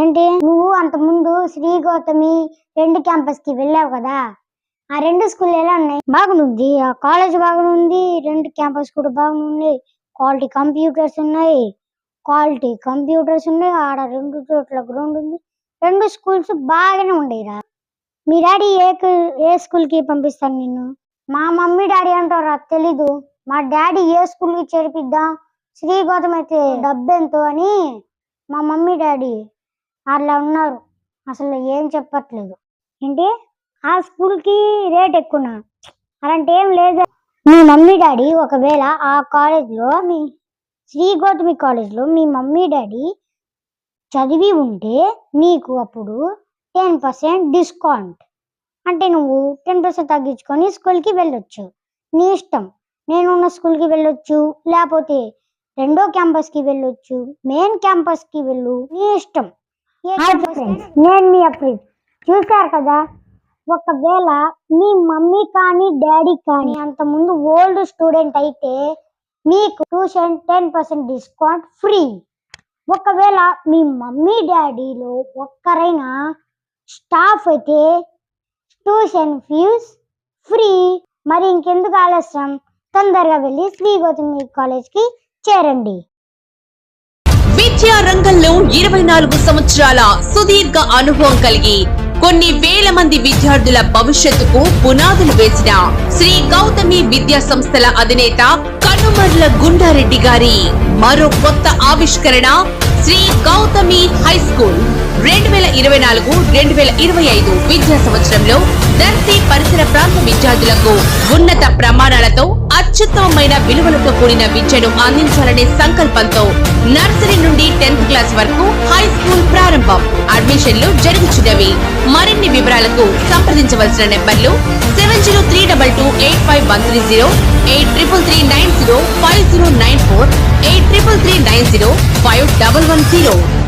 ఏంటి? నువ్వు అంత ముందు శ్రీ గౌతమి రెండు క్యాంపస్కి వెళ్ళావు కదా? ఆ రెండు స్కూల్ ఎలా ఉన్నాయి? బాగుంది. ఆ కాలేజ్ బాగుంది. రెండు క్యాంపస్ కూడా బాగుంది క్వాలిటీ కంప్యూటర్స్ ఉన్నాయి. క్వాలిటీ కంప్యూటర్స్ ఉన్నాయి. ఆడ రెండు చోట్ల గ్రౌండ్ ఉంది. రెండు స్కూల్స్ బాగానే ఉండేరా మీ డాడీ ఏ ఏ స్కూల్కి పంపిస్తాను నిన్ను? మా మమ్మీ డాడీ అంటారా? తెలీదు. మా డాడీ ఏ స్కూల్కి చేర్పిద్దాం? శ్రీ గౌతమ్ అయితే డబ్బెంతో అని మా మమ్మీ డాడీ అట్లా ఉన్నారు. అసలు ఏం చెప్పట్లేదు. ఏంటి? ఆ స్కూల్కి రేట్ ఎక్కువ అలాంటి ఏం లేదు. మీ మమ్మీ డాడీ ఒకవేళ ఆ కాలేజ్లో మీ శ్రీ గౌతమి కాలేజ్లో మీ మమ్మీ డాడీ చదివి ఉంటే నీకు అప్పుడు టెన్ పర్సెంట్ డిస్కౌంట్ అంటే నువ్వు టెన్ పర్సెంట్ తగ్గించుకొని స్కూల్కి వెళ్ళొచ్చు. నీ ఇష్టం. నేను ఉన్న స్కూల్కి వెళ్ళొచ్చు. లేకపోతే రెండో క్యాంపస్కి వెళ్ళొచ్చు. మెయిన్ క్యాంపస్కి వెళ్ళు. నీ ఇష్టం. నేను మీ అప్రీత్ చూశారు కదా? ఒకవేళ మీ మమ్మీ కానీ డాడీ కానీ అంత ముందు ఓల్డ్ స్టూడెంట్ అయితే మీకు tuition ten percent discount free ఒకవేళ మీ మమ్మీ డాడీలో ఒక్కరైనా స్టాఫ్ అయితే ట్యూషన్ ఫీజ్ ఫ్రీ. మరి ఇంకెందుకు ఆలస్యం? తొందరగా వెళ్ళి శ్రీ గౌతమి కాలేజ్కి చేరండి. విద్యా రంగంలో ఇరవై నాలుగు సంవత్సరాల సుదీర్ఘ అనుభవం కలిగి కొన్ని వేల మంది విద్యార్థుల భవిష్యత్తుకు పునాదులు వేసిన శ్రీ గౌతమి విద్యా సంస్థల అధినేత కనుమర్ల గుండారెడ్డి గారి మరో కొత్త ఆవిష్కరణ శ్రీ గౌతమి హై స్కూల్. రెండు వేల ఇరవై నాలుగు రెండు వేల ఇరవై ఐదు విద్యా సంవత్సరంలో దర్శి పరిసర ప్రాంత విద్యార్థులకు ఉన్నత ప్రమాణాలతో అత్యుత్తమమైన విలువలతో కూడిన విద్యను అందించాలనే సంకల్పంతో నర్సరీ నుండి టెన్త్ క్లాస్ వరకు హై స్కూల్ ప్రారంభం. అడ్మిషన్లు జరుగుచున్నవి. మరిన్ని వివరాలకు సంప్రదించవలసిన నెంబర్లు seven zero three double two eight five one three zero eight triple three nine zero five zero nine four eight triple three nine zero five double one zero.